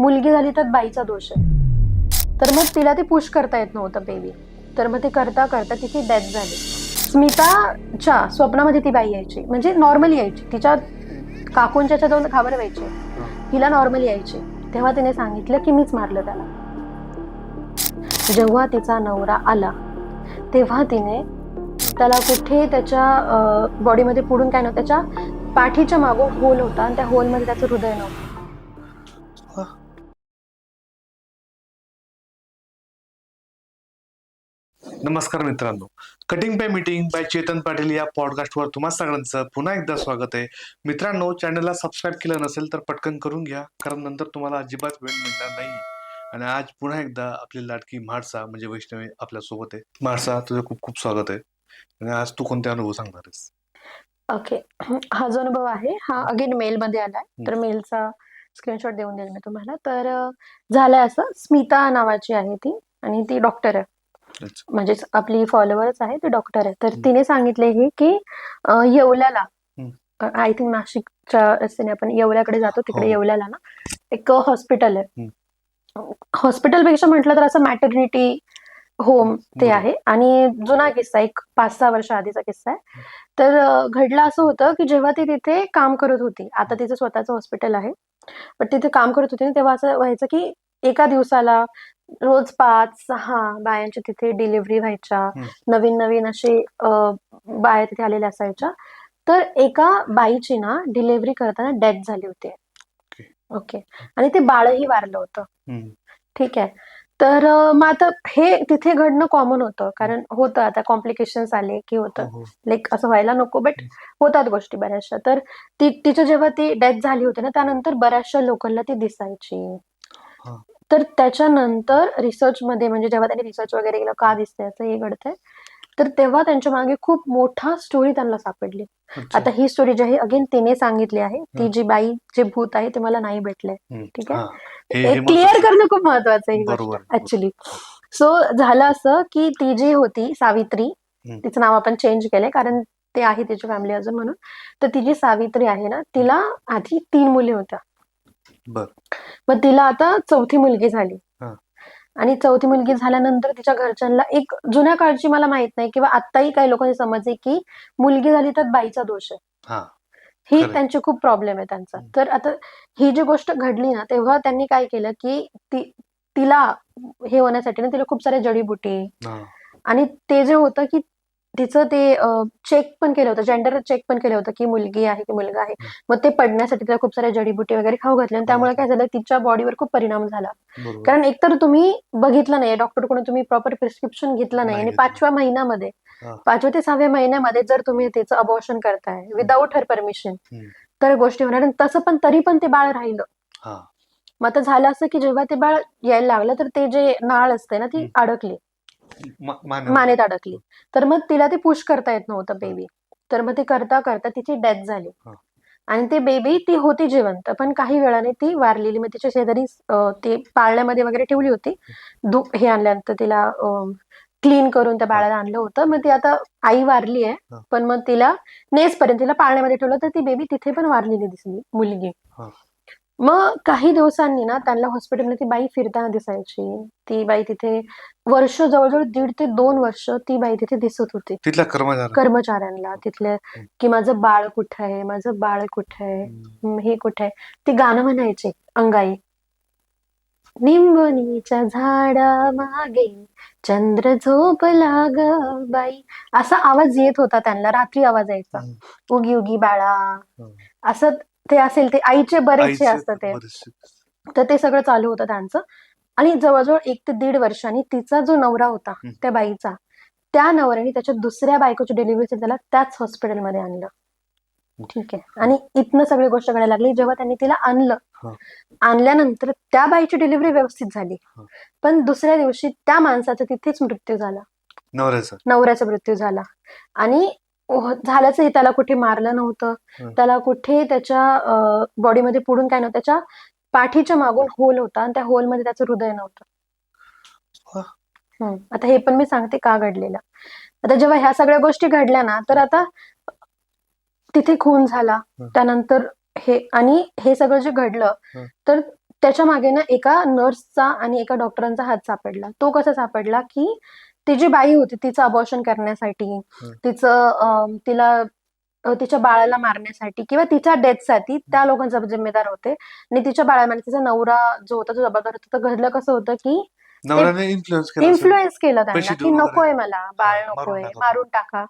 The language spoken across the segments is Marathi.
मुलगी झाली तर बाईचा दोष आहे. तर मग तिला ते पुश करता येत नव्हतं बेबी तर मग ते करता करता तिची डेथ झाली. स्मिताच्या स्वप्नामध्ये ती बाई यायची. म्हणजे नॉर्मली यायची. तिच्या काकूंच्या दोन जाऊन घाबर व्हायची. हिला नॉर्मली यायची. तेव्हा तिने सांगितलं की मीच मारलं त्याला. जेव्हा तिचा नवरा आला तेव्हा तिने त्याला कुठे त्याच्या बॉडीमध्ये पुढून काय नव्हतं त्याच्या पाठीच्या मागून होल होता आणि त्या होलमध्ये त्याचं हृदय नव्हतं. नमस्कार मित्रांनो. Cutting by meeting by Chetan Patil या पॉडकास्टवर तुम्हा सगळ्यांचं पुन्हा एकदा स्वागत आहे. मित्रांनो चॅनलला सबस्क्राईब केलं नसेल तर पटकन करून घ्या कारण नंतर तुम्हाला अजिबात वेळ मिळणार नाही. आणि आज पुन्हा एकदा आपली लाडकी म्हाडसा म्हणजे वैष्णवी आपल्यासोबत आहे. म्हाडसा तुझं खूप खूप स्वागत आहे. आणि आज तू कोणते अनुभव सांगणार आहेस? ओके हा जो अनुभव आहे हा अगेन मेलमध्ये आलाय. तर मेलचा स्क्रीनशॉट देऊन देईल मी तुम्हाला. तर झालंय असं स्मिता नावाची आहे ती. आणि ती डॉक्टर आहे. म्हणजे आपली फॉलोअर्स आहे ती डॉक्टर आहे. तर. तिने सांगितले हे की येवल्याला. आय थिंक नाशिकच्या रस्त्याने आपण येवल्याकडे जातो तिकडे हो. येवल्याला ना एक हॉस्पिटल आहे. हॉस्पिटलपेक्षा म्हटलं तर असं मॅटर्निटी होम ते. आहे. आणि जुना किस्सा एक पाच सहा वर्ष आधीचा किस्सा आहे. तर घडलं असं होतं की जेव्हा ती तिथे काम करत होती आता तिचं स्वतःचं हॉस्पिटल आहे. पण तिथे काम करत होती तेव्हा असं व्हायचं की एका दिवसाला रोज पाच सहा बायांच्या तिथे डिलिव्हरी व्हायच्या. नवीन नवीन असे बाया तिथे आलेल्या असायच्या. तर एका बाईची ना डिलिव्हरी करताना डेथ झाली होती. ओके. आणि ते बाळही वारलं होतं. ठीक आहे. तर मग आता हे तिथे घडणं कॉमन होतं. कारण होतं आता कॉम्प्लिकेशन्स आले की होतं. हो, हो. लाईक असं व्हायला नको बट होतात गोष्टी बऱ्याचशा. तर ती तिचं जेव्हा ती डेथ झाली होती ना त्यानंतर बऱ्याचशा लोकांना ती दिसायची. हा. तर त्याच्यानंतर रिसर्च मध्ये म्हणजे जेव्हा त्यांनी रिसर्च वगैरे केलं का दिसतंय असं हे घडतंय तर तेव्हा त्यांच्या मागे खूप मोठा स्टोरी त्यांना सापडली. आता ही स्टोरी जी आहे अगेन तिने सांगितली आहे ती जी बाई जे भूत आहे ते मला नाही हम्म. ठीक आहे? क्लिअर. करणं खूप महत्वाचं आहे ही ऍक्च्युली सो झालं असं की ती जी होती सावित्री. तिचं नाव आपण चेंज केलंय कारण ते आहे तिची फॅमिली अजून म्हणून. तर ती जी सावित्री आहे ना तिला आधी तीन मुली होत्या. मग तिला आता चौथी मुलगी झाली. आणि चौथी मुलगी झाल्यानंतर तिच्या घरच्यांना एक जुन्या काळची मला माहीत नाही किंवा आताही काही लोकांनी समजले की मुलगी झाली तर बाईचा दोष आहे हा ही. त्यांची खूप प्रॉब्लेम आहे त्यांचा. तर आता ही जी गोष्ट घडली ना तेव्हा त्यांनी काय केलं की ती तिला हे होण्यासाठी ना तिला खूप साऱ्या जडीबुटी. आणि ते जे होतं की तिचं ते चेक पण केलं होतं जेंडर चेक पण केलं होतं की मुलगी आहे की मुलगा आहे मग ते पडण्यासाठी तिला खूप साऱ्या जडीबुटी वगैरे खाऊ घातल्या आणि त्यामुळे काय झालं तिच्या बॉडीवर खूप परिणाम झाला कारण एकतर तुम्ही बघितलं नाही डॉक्टरकडून तुम्ही प्रॉपर प्रिस्क्रिप्शन घेतलं नाही आणि घेतलं. पाचव्या महिन्यामध्ये. पाचव्या ते सहाव्या महिन्यामध्ये जर तुम्ही त्याचं अबॉर्शन करताय विदाऊट हर परमिशन. तर गोष्टी होणार आणि तसं पण तरी पण ते बाळ राहिलं मग आता झालं असं की जेव्हा ते बाळ यायला लागलं तर ते जे नाळ असते ना ती. अडकली. मानेत अडकली. तर मग तिला ते पुश करता येत नव्हतं बेबी तर मग ते करता करता तिची डेथ झाली. आणि ते बेबी ती होती जिवंत पण काही वेळाने ती वारलेली. मग तिच्या शेजारी ते पाळण्यामध्ये वगैरे ठेवली होती. हे आणल्यानंतर तिला क्लीन करून त्या बाळाला आणलं होतं. मग ती आता आई वारली आहे. पण मग तिला नेसपर्यंत तिला पाळण्यामध्ये ठेवलं. तर ती बेबी तिथे पण वारलेली दिसली मुलगी. मग काही दिवसांनी ना त्यांना हॉस्पिटलमध्ये ती बाई फिरताना दिसायची. ती बाई तिथे वर्ष जवळजवळ दीड ते दोन वर्ष ती बाई तिथे दिसत होती. तिथला कर्मचारी कर्मचाऱ्यांना तिथले की माझं बाळ कुठे आहे? माझं बाळ कुठे आहे? हे कुठे आहे? ते गाणं म्हणायचे अंगाई. निंबणीच्या झाडा मागे चंद्र झोपला ग बाई. असा आवाज येत होता त्यांना. रात्री आवाज यायचा. उगी उगी बाळा. असं ते असेल ते आईचे बरेचसे असतं ते. तर ते सगळं चालू होतं त्यांचं. आणि जवळजवळ एक ते दीड वर्षांनी तिचा जो नवरा होता. त्या बाईचा त्या नवऱ्याने त्याच्या दुसऱ्या बायकोची डिलिव्हरी त्याला त्याच हॉस्पिटलमध्ये आणलं. ठीक आहे. आणि इथनं सगळी गोष्ट घडायला लागली. जेव्हा त्यांनी तिला आणलं. आणल्यानंतर त्या बाईची डिलिव्हरी व्यवस्थित झाली. पण दुसऱ्या दिवशी त्या माणसाचा तिथेच मृत्यू झाला. नवऱ्याचा. नवऱ्याचा मृत्यू झाला. आणि ओह, झाल्याचंही त्याला कुठे मारलं नव्हतं हं. त्याला कुठे त्याच्या बॉडीमध्ये पुढून काय नव्हतं त्याच्या पाठीच्या मागून होल होता आणि त्या होलमध्ये त्याचं हृदय नव्हतं हा. हम्म. आता हे पण मी सांगते का घडलेलं आता जेव्हा ह्या सगळ्या गोष्टी घडल्या ना तर आता तिथे खून झाला हं. त्यानंतर हे आणि हे सगळं जे घडलं हं. तर त्याच्यामागे ना एका नर्सचा आणि एका डॉक्टरांचा हात सापडला तो कसा सापडला की ती जी बाई होती तिचं अबॉर्शन करण्यासाठी. तिचं तिला तिच्या बाळाला मारण्यासाठी किंवा तिच्या डेथसाठी त्या लोकांचा जिम्मेदार होते आणि तिच्या बाळामध्ये तिचा नवरा जो होता तो जबाबदार होता तर घडलं कसं होतं की इन्फ्लुएन्स केला त्यांना की. नकोय मला बाळ नकोय. मारून टाका.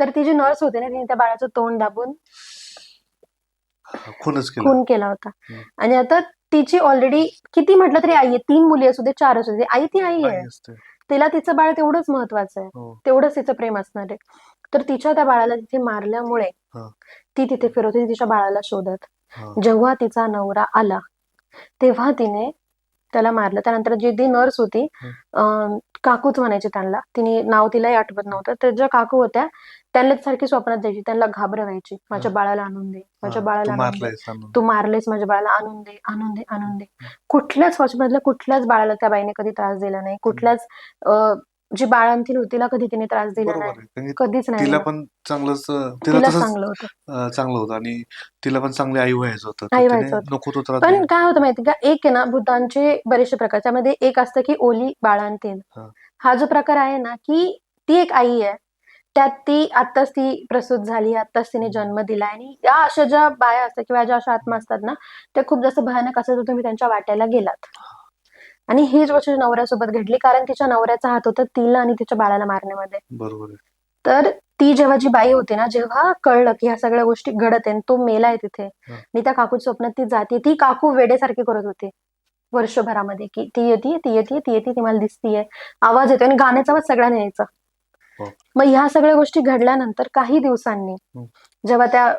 तर ती जी नर्स होती ना तिने त्या बाळाचं तोंड दाबून खून केला होता. आणि आता तिची ऑलरेडी किती म्हटलं तरी आई आहे तीन मुली असू दे चार असू दे आई ती आई आहे. तिला तिचं बाळ तेवढंच महत्वाचं आहे. हो. तेवढंच तिचं प्रेम असणार आहे. तर तिच्या त्या बाळाला तिथे मारल्यामुळे हा. ती तिथे फिरत होती तिच्या बाळाला शोधत. हा. जेव्हा तिचा नवरा आला तेव्हा तिने त्याला मारलं. त्यानंतर जी ती नर्स होती अं, काकूच म्हणायची त्यांना. तिने नाव तिलाही आठवत नव्हतं. तर ज्या काकू होत्या त्यांना सारखी स्वप्नात द्यायची त्यांना घाबरवायची. माझ्या. बाळाला आणून दे. माझ्या बाळाला तू आणून दे. तू मारलेस माझ्या बाळाला आणून दे आणून दे आणून दे. कुठल्याच हॉस्पिटलमधल्या कुठल्याच बाळाला त्या बाईने कधी त्रास दिला नाही. कुठल्याच अं, जी बाळांतील होती तिला कधी तिने त्रास दिला बरोबर नाही. आहे. कधीच नाही तिला दिला. पण चांगलंच अं, तिला तिला तसंच चांगलं होतं. अं, चांगलं होतं. आणि तिला पण चांगले आई व्हायचं होतं. तर आई तिने व्हायचं होतं. नको तो त्रास पण दिला. काय होतं माहिती का? एक आहे ना भूतांचे बरेचसे प्रकार. त्यामध्ये एक असतं की ओली बाळांतील हा. हा जो प्रकार आहे ना की ती एक आई आहे. त्यात ती आत्ताच ती प्रसूत झाली आत्ताच तिने जन्म दिला आणि या अशा ज्या बाया असतात किंवा ज्या अशा आत्मा असतात ना त्या खूप जास्त भयानक असतात तुम्ही त्यांच्या वाट्याला गेलात. आणि हीच गोष्ट नवऱ्यासोबत घडली कारण तिच्या नवऱ्याचा हात होता तिला आणि तिच्या बाळाला मारण्यामध्ये. बरोबर आहे. तर ती जेव्हा जी बाई होती ना जेव्हा कळलं की ह्या सगळ्या गोष्टी घडत आहेत तो मेलाय तिथे. हा. आणि त्या काकूच्या स्वप्नात ती जाते ती काकू वेडेसारखी करत होती. वर्षभरामध्ये की ती येते ती येते ती येते ती मला दिसतीये. आवाज येतो आणि गाण्याचा आवाज सगळ्यांना यायचा. मग ह्या सगळ्या गोष्टी घडल्यानंतर काही दिवसांनी हम्म. जेव्हा त्या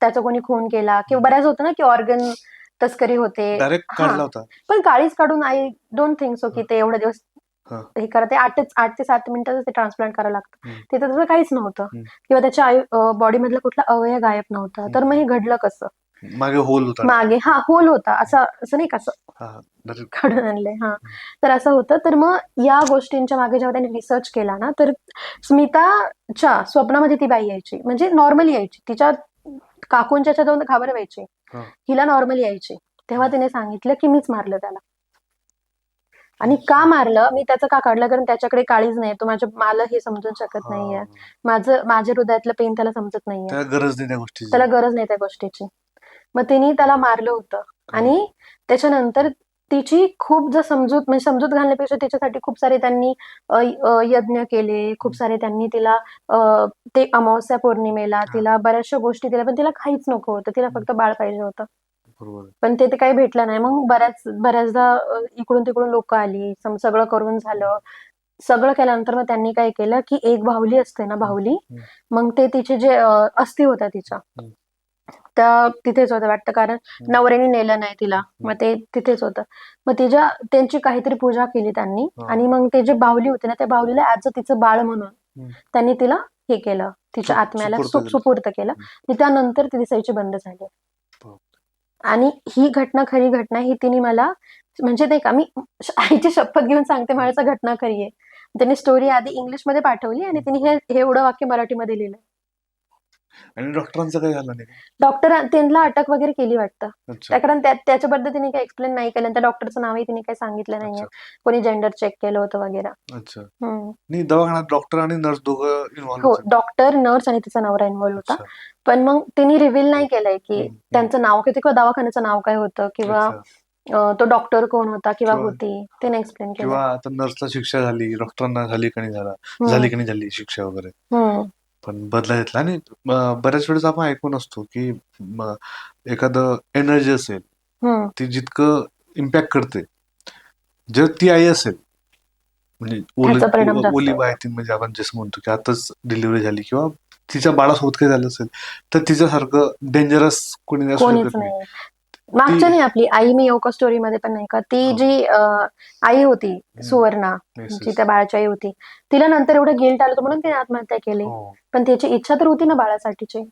त्याचा कोणी खून केला किंवा बऱ्याच होतं ना की ऑर्गन तस्करी होते. हा. पण काळीच काढून आय डोंट थिंक सो की ते एवढे दिवस हा. हे करते. आठ आठ ते सात मिनिटातच ते ट्रान्सप्लांट करावं लागतं. तिथे तसं काहीच नव्हतं. किंवा त्याच्या आयु बॉडी मधला कुठला अवयव गायब नव्हता. तर मग हे घडलं कसं? मागे होल होता मागे हा होल होता. असं असं नाही का असं डायरेक्ट काढून आणलंय हा. तर असं होतं. तर मग या गोष्टींच्या मागे जेव्हा त्यांनी रिसर्च केला ना तर स्मिताच्या स्वप्नामध्ये ती बाई यायची. म्हणजे नॉर्मली यायची. तिच्या काकूंच्या जाऊन घाबर व्हायची. हिला नॉर्मली यायची. तेव्हा तिने सांगितलं की मीच मारलं त्याला. आणि का मारलं? मी त्याचं का काढलं? कारण त्याच्याकडे काळीज नाही. तो माझ्या मला हे समजून शकत नाहीये. माझं माझ्या हृदयातलं पेन त्याला समजत नाहीये. त्याला गरज नाही त्या गोष्टीची. मग तिने त्याला मारलं होतं. आणि त्याच्यानंतर तिची खूप जर समजूत म्हणजे समजूत घालण्यापेक्षा तिच्यासाठी खूप सारे त्यांनी यज्ञ केले. खूप सारे त्यांनी तिला ते अमावस्या पौर्णिमेला तिला बऱ्याचशा गोष्टी दिल्या पण तिला काहीच नको होतं. तिला फक्त बाळ पाहिजे होतं. पण ते काही भेटलं नाही. मग बऱ्याच बऱ्याचदा इकडून तिकडून लोक आली. सगळं करून झालं. सगळं केल्यानंतर मग त्यांनी काय केलं की एक बाहुली असते ना हम्म. मग ते तिचे जे अस्थी होत्या तिच्या. त्या तिथेच होत्या वाटतं कारण नवऱ्याने नेलं नाही तिला. मग ते तिथेच होतं. मग तिच्या त्यांची काहीतरी पूजा केली त्यांनी. आणि मग ते जे बाहुली होती ना त्या बाहुलीला ऍज तिचं बाळ म्हणून. त्यांनी तिला हे केलं. तिच्या आत्म्याला सुपूर्द सु- केलं. त्यानंतर ती दिसायची बंद झाली. आणि ही घटना खरी घटना ही तिने मला म्हणजे नाही का मी आईची शपथ घेऊन सांगते माझ्या घटना खरी आहे. त्यांनी स्टोरी आधी इंग्लिशमध्ये पाठवली आणि तिने हे हे एवढं वाक्य मराठीमध्ये लिहिलं आणि डॉक्टरांचं काही झालं नाही डॉक्टर त्यांना अटक वगैरे केली वाटतं अच्छा त्या कारण त्या त्याच्याबद्दल तिने काही एक्सप्लेन नाही केलं आणि त्या डॉक्टरचं नावही तिने काही सांगितलं नाहीये कोणी जेंडर चेक केलं होतं वगैरे अच्छा हम्म. नाही दवाखान्यात डॉक्टर आणि नर्स दोघं हो डॉक्टर नर्स आणि तिचा नवरा इन्व्हॉल्व होता. पण मग तिने रिव्हील नाही केलंय की हम्म. त्यांचं नाव किती किंवा दवाखान्याचं नाव काय होतं किंवा. अं, तो डॉक्टर कोण होता किंवा किंवा- होती ते नाही एक्सप्लेन केलं किंवा आता नर्सला शिक्षा झाली डॉक्टरांना झाली का नाही झाला हम्म. झाली की नाही झाली शिक्षा वगैरे हम्म. पण बदला घेतला आणि अं, बऱ्याच वेळेस आपण ऐकून असतो की म, एखादं एनर्जी असेल. ती जितकं इम्पॅक्ट करते जर ती आई असेल म्हणजे त्याचा परिणाम ओली जास्त ओली होतो. बाय ती म्हणजे आपण जसं म्हणतो की आताच डिलिव्हरी झाली किंवा तिच्या बाळासोबत काही झालं असेल तर तिच्यासारखं डेंजरस कोणी असू कोणीच शकत नाही नाही मागच्या नाही आपली आई मी योका स्टोरी मध्ये पण नाही का ती. जी आई होती सुवर्णा जी. त्या बाळाची आई होती तिला नंतर एवढं गिल्ट आलं होतं म्हणून तिने आत्महत्या केली. हो. पण त्याची इच्छा तर होती ना बाळासाठीची.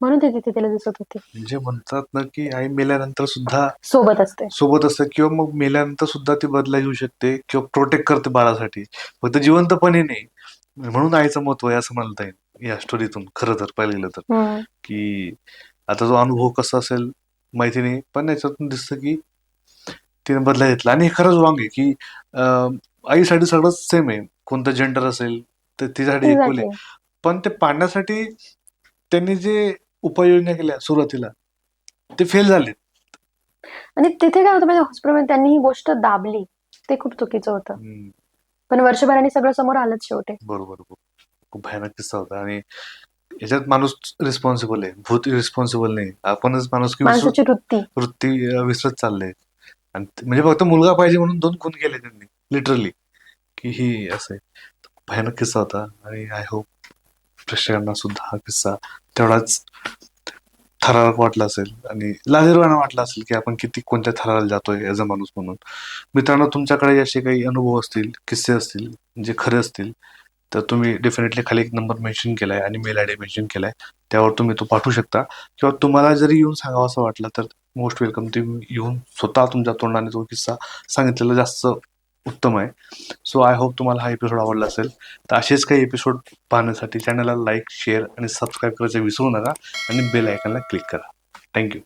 म्हणून ती तिथे तिला दिसत होती. म्हणजे म्हणतात ना की आई मेल्यानंतर सुद्धा सोबत असते. सोबत असते किंवा मग मेल्यानंतर सुद्धा ती बदला घेऊ शकते किंवा प्रोटेक्ट करते बाळासाठी. फक्त जिवंतपणे नाही. म्हणून आईचं महत्त्व आहे असं म्हणता येईल या स्टोरीतून खरं तर पाहिलं गेलं तर. की आता जो अनुभव कसा असेल माहिती नाही पण याच्यातून दिसतं की तिने बदला घेतला. आणि हे खरंच रॉंग आहे की आईसाठी सगळं सेम आहे. कोणतं जेंडर असेल तर तिच्यासाठी इक्वल आहे. पण ते पाडण्यासाठी त्यांनी जे उपाययोजना केल्या सुरुवातीला ते फेल झाले आणि तिथे काय होतं म्हणजे हॉस्पिटलमध्ये त्यांनी ही गोष्ट दाबली. ते खूप चुकीचं होतं. पण वर्षभराने सगळं समोर आलंच शेवटी. बरोबर. खूप भयानक किस्सा होता. आणि याच्यात माणूस रिस्पॉन्सिबल आहे. भूत रिस्पॉन्सिबल नाही. आपणच माणूस माणसाची वृत्ती. वृत्ती अं, विसरत चालले आणि ते- म्हणजे फक्त मुलगा पाहिजे म्हणून दोन खून केले त्यांनी. लिटरली की ही असं आहे. भयानक किस्सा होता. आणि आय होप प्रेक्षकांना सुद्धा हा किस्सा तेवढाच थरारक वाटला असेल. आणि लाजीरवाना वाटला असेल की आपण किती कोणत्या थराला जातोय ॲज अ माणूस म्हणून. मित्रांनो तुमच्याकडे असे काही अनुभव असतील किस्से असतील जे खरे असतील तर तुम्ही डेफिनेटली खाली एक नंबर मेन्शन आहे आणि मेल आय डी मेन्शन आहे त्यावर तुम्ही तो पाठवू शकता. किंवा तुम्हाला जरी येऊन सांगावं असं वाटलं तर मोस्ट वेलकम तुम्ही येऊन स्वतः तुमच्या तोंडाने तो किस्सा सांगितलेला जास्त उत्तम आहे. सो आय होप तुम्हाला हा एपिसोड आवडला असेल. तर असेच काही एपिसोड पाहण्यासाठी चॅनलला लाईक शेअर आणि सबस्क्राईब करायचं विसरू नका आणि बेल आयकनला क्लिक करा. Thank you